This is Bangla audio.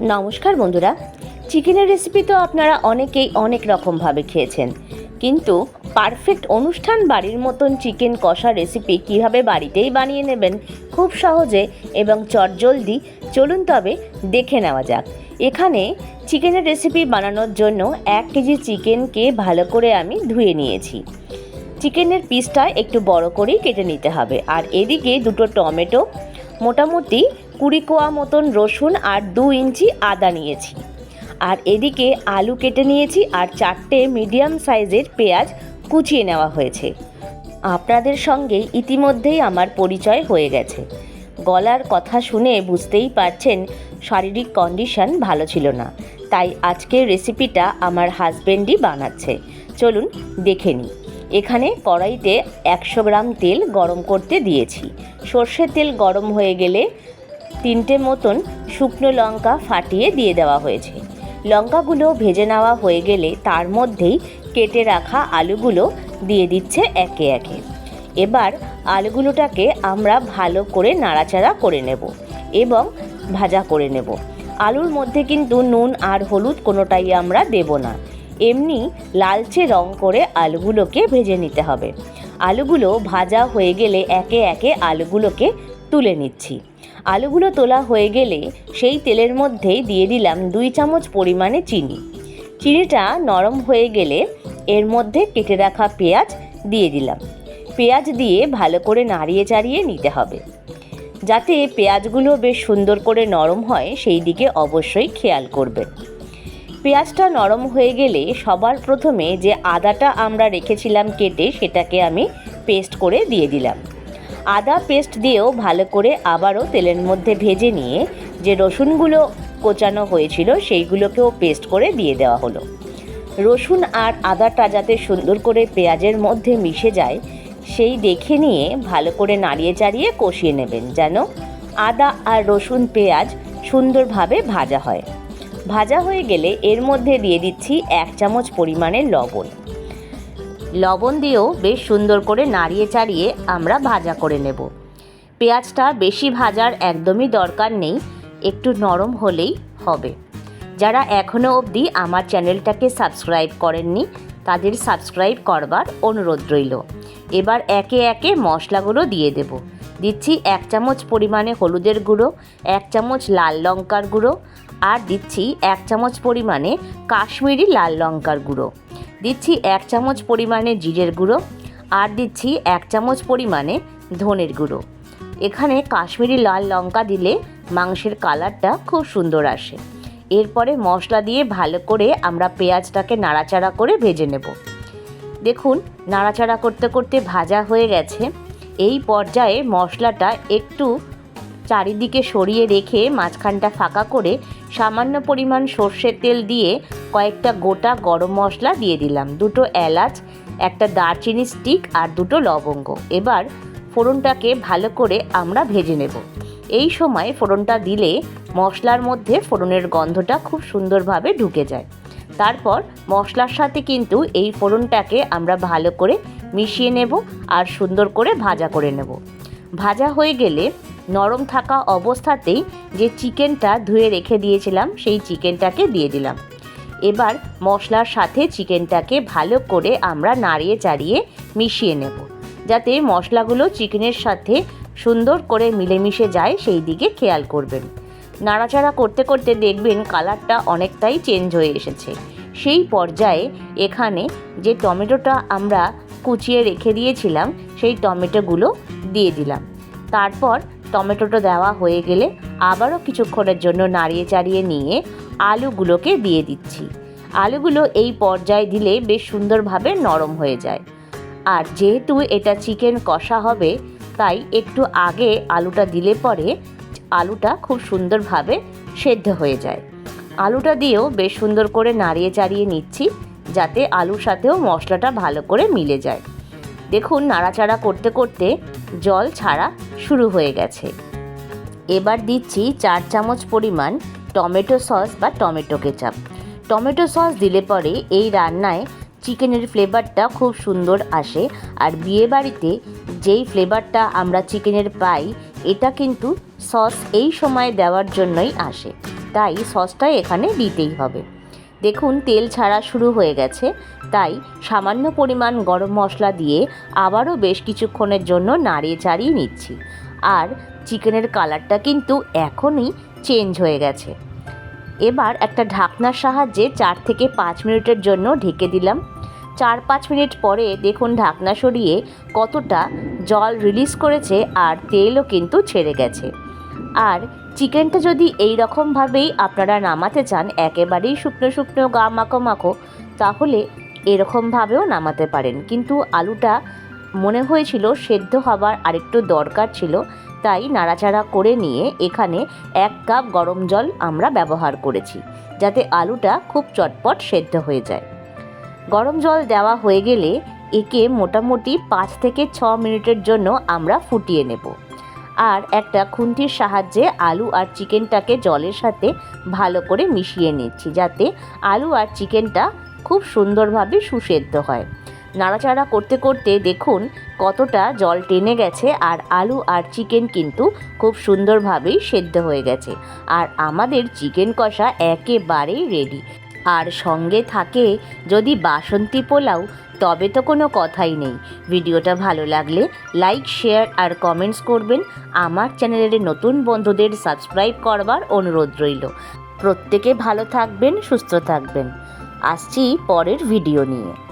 নমস্কার বন্ধুরা চিকেনের রেসিপি তো আপনারা অনেকেই অনেক রকমভাবে খেয়েছেন। কিন্তু পারফেক্ট অনুষ্ঠান বাড়ির মতন চিকেন কষা রেসিপি কীভাবে বাড়িতেই বানিয়ে নেবেন খুব সহজে এবং চটজলদি, চলুন তবে দেখে নেওয়া যাক। এখানে চিকেনের রেসিপি বানানোর জন্য এক কেজি চিকেনকে ভালো করে আমি ধুয়ে নিয়েছি। চিকেনের পিসটা একটু বড় করেই কেটে নিতে হবে। আর এদিকে দুটো টমেটো, মোটামুটি কুড়ি কোয়া মতন রসুন আর দু ইঞ্চি আদা নিয়েছি। আর এদিকে আলু কেটে নিয়েছি আর চারটে মিডিয়াম সাইজের পেঁয়াজ কুচিয়ে নেওয়া হয়েছে। আপনাদের সঙ্গে ইতিমধ্যেই আমার পরিচয় হয়ে গেছে। গলার কথা শুনে বুঝতেই পারছেন শারীরিক কন্ডিশন ভালো ছিল না। তাই আজকের রেসিপিটা আমার হাজবেন্ডই বানাচ্ছে। চলুন দেখে নিই। এখানে কড়াইতে একশো গ্রাম তেল গরম করতে দিয়েছি। সর্ষের তেল গরম হয়ে গেলে তিনটে মতন শুকনো লঙ্কা ফাটিয়ে দিয়ে দেওয়া হয়েছে। লঙ্কাগুলো ভেজে নেওয়া হয়ে গেলে তার মধ্যেই কেটে রাখা আলুগুলো দিয়ে দিচ্ছে একে একে। এবার আলুগুলোটাকে আমরা ভালো করে নাড়াচাড়া করে নেব এবং ভাজা করে নেব। আলুর মধ্যে কিন্তু নুন আর হলুদ কোনোটাই আমরা দেব না। এমনি লালচে রং করে আলুগুলোকে ভেজে নিতে হবে। আলুগুলো ভাজা হয়ে গেলে একে একে আলুগুলোকে তুলে নিচ্ছি। আলুগুলো তোলা হয়ে গেলে সেই তেলের মধ্যেই দিয়ে দিলাম দুই চামচ পরিমাণে চিনি। চিনিটা নরম হয়ে গেলে এর মধ্যে কেটে রাখা পেঁয়াজ দিয়ে দিলাম। পেঁয়াজ দিয়ে ভালো করে নাড়িয়ে চাড়িয়ে নিতে হবে। যাতে পেঁয়াজগুলো বেশ সুন্দর করে নরম হয়, সেই দিকে অবশ্যই খেয়াল করবেন। পেঁয়াজটা নরম হয়ে গেলে সবার প্রথমে যে আদাটা আমরা রেখেছিলাম কেটে, সেটাকে আমি পেস্ট করে দিয়ে দিলাম। আদা পেস্ট দিয়েও ভালো করে আবারও তেলের মধ্যে ভেজে নিয়ে যে রসুনগুলো কোচানো হয়েছিল সেইগুলোকেও পেস্ট করে দিয়ে দেওয়া হলো। রসুন আর আদাটা যাতে সুন্দর করে পেঁয়াজের মধ্যে মিশে যায়, সেই দেখে নিয়ে ভালো করে নাড়িয়ে চাড়িয়ে কষিয়ে নেবেন যেন আদা আর রসুন পেঁয়াজ সুন্দরভাবে ভাজা হয়। ভাজা হয়ে গেলে এর মধ্যে দিয়ে দিচ্ছি এক চামচ পরিমাণের লবণ। লবণ দিয়েও বেশ সুন্দর করে নাড়িয়ে চাড়িয়ে আমরা ভাজা করে নেব। পেঁয়াজটা বেশি ভাজার একদমই দরকার নেই, একটু নরম হলেই হবে। যারা এখনও অবধি আমার চ্যানেলটাকে সাবস্ক্রাইব করেননি, তাদের সাবস্ক্রাইব করবার অনুরোধ রইল। এবার একে একে মশলাগুলো দিয়ে দেব। দিচ্ছি এক চামচ পরিমাণে হলুদের গুঁড়ো, এক চামচ লাল লঙ্কার গুঁড়ো আর দিচ্ছি এক চামচ পরিমাণে কাশ্মীরি লাল লঙ্কার গুঁড়ো। দিচ্ছি এক চামচ পরিমাণে জিরের গুঁড়ো আর দিচ্ছি এক চামচ পরিমাণে ধনের গুঁড়ো। এখানে কাশ্মীরি লাল লঙ্কা দিলে মাংসের কালারটা খুব সুন্দর আসে। এরপরে মশলা দিয়ে ভালো করে আমরা পেঁয়াজটাকে নাড়াচাড়া করে ভেজে নেব। দেখুন, নাড়াচাড়া করতে করতে ভাজা হয়ে গেছে। এই পর্যায়ে মশলাটা একটু চারিদিকে সরিয়ে রেখে মাঝখানটা ফাঁকা করে সামান্য পরিমাণ সর্ষের তেল দিয়ে কয়েকটা গোটা গরম মশলা দিয়ে দিলাম। দুটো এলাচ, একটা দারচিনি স্টিক আর দুটো লবঙ্গ। এবার ফোড়নটাকে ভালো করে আমরা ভেজে নেব। এই সময় ফোড়নটা দিলে মশলার মধ্যে ফোড়নের গন্ধটা খুব সুন্দরভাবে ঢুকে যায়। তারপর মশলার সাথে কিন্তু এই ফোড়নটাকে আমরা ভালো করে মিশিয়ে নেব আর সুন্দর করে ভাজা করে নেব। ভাজা হয়ে গেলে নরম থাকা অবস্থাতেই যে চিকেনটা ধুয়ে রেখে দিয়েছিলাম, সেই চিকেনটাকে দিয়ে দিলাম। এবার মশলার সাথে চিকেনটাকে ভালো করে আমরা নাড়িয়ে চাড়িয়ে মিশিয়ে নেব, যাতে মশলাগুলো চিকেনের সাথে সুন্দর করে মিলেমিশে যায়, সেই দিকে খেয়াল করবেন। নাড়াচাড়া করতে করতে দেখবেন কালারটা অনেকটাই চেঞ্জ হয়ে এসেছে। সেই পর্যায়ে এখানে যে টমেটোটা আমরা কুচিয়ে রেখে দিয়েছিলাম, সেই টমেটোগুলো দিয়ে দিলাম। তারপর টমেটোটা দেওয়া হয়ে গেলে আবারও কিছুক্ষণের জন্য নাড়িয়ে চাড়িয়ে নিয়ে আলুগুলোকে দিয়ে দিচ্ছি। আলুগুলো এই পর্যায়ে দিলে বেশ সুন্দরভাবে নরম হয়ে যায়। আর যেহেতু এটা চিকেন কষা হবে, তাই একটু আগে আলুটা দিলে পরে আলুটা খুব সুন্দরভাবে সেদ্ধ হয়ে যায়। আলুটা দিয়েও বেশ সুন্দর করে নাড়িয়ে চাড়িয়ে নিচ্ছি, যাতে আলুর সাথেও মশলাটা ভালো করে মিলে যায়। দেখুন নাড়াচাড়া করতে করতে জল ছাড়া শুরু হয়ে গেছে। এবার দিচ্ছি চার চামচ পরিমাণ টমেটো সস বা টমেটো কেচাপ। টমেটো সস দিলে পরে এই রান্নায় চিকেনের ফ্লেভারটা খুব সুন্দর আসে আর বিয়েবাড়িতে যেই ফ্লেভারটা আমরা চিকেনের পাই, এটা কিন্তু সস এই সময় দেওয়ার জন্যই আসে। তাই সসটা এখানে দিতেই হবে। দেখুন, তেল ছাড়া শুরু হয়ে গেছে। তাই সামান্য পরিমাণ গরম মশলা দিয়ে আবারও বেশ কিছুক্ষণের জন্য নাড়িয়ে চাড়িয়ে নিচ্ছি। আর চিকেনের কালারটা কিন্তু এখনই চেঞ্জ হয়ে গেছে। এবার একটা ঢাকনার সাহায্যে চার থেকে পাঁচ মিনিটের জন্য ঢেকে দিলাম। চার পাঁচ মিনিট পরে দেখুন, ঢাকনা সরিয়ে কতটা জল রিলিজ করেছে আর তেলও কিন্তু ছেড়ে গেছে। আর চিকেনটা যদি এই রকমভাবেই আপনারা নামাতে চান, একেবারেই শুকনো শুকনো গা মাখো মাখো, তাহলে এরকমভাবেও নামাতে পারেন। কিন্তু আলুটা মনে হয়েছিল সেদ্ধ হবার আরেকটু দরকার ছিল, তাই নাড়াচাড়া করে নিয়ে এখানে এক কাপ গরম জল আমরা ব্যবহার করেছি, যাতে আলুটা খুব চটপট সেদ্ধ হয়ে যায়। গরম জল দেওয়া হয়ে গেলে একে মোটামুটি পাঁচ থেকে ছ মিনিটের জন্য আমরা ফুটিয়ে নেব। আর একটা খুন্তির সাহায্যে আলু আর চিকেনটাকে জলের সাথে ভালো করে মিশিয়ে নিচ্ছি, যাতে আলু আর চিকেনটা খুব সুন্দরভাবে সুসেদ্ধ হয়। নাড়াচাড়া করতে করতে দেখুন কতটা জল টেনে গেছে আর আলু আর চিকেন কিন্তু খুব সুন্দরভাবেই সেদ্ধ হয়ে গেছে। আর আমাদের চিকেন কষা একেবারেই রেডি আর সঙ্গে থাকে যদি বাসন্তী পোলাও, তবে তো কোনো কথাই নেই। ভিডিওটা ভালো লাগলে লাইক শেয়ার আর কমেন্টস করবেন। আমার চ্যানেলের নতুন বন্ধুদের সাবস্ক্রাইব করবার অনুরোধ রইল। প্রত্যেকে ভালো থাকবেন, সুস্থ থাকবেন। আসছি পরের ভিডিও নিয়ে।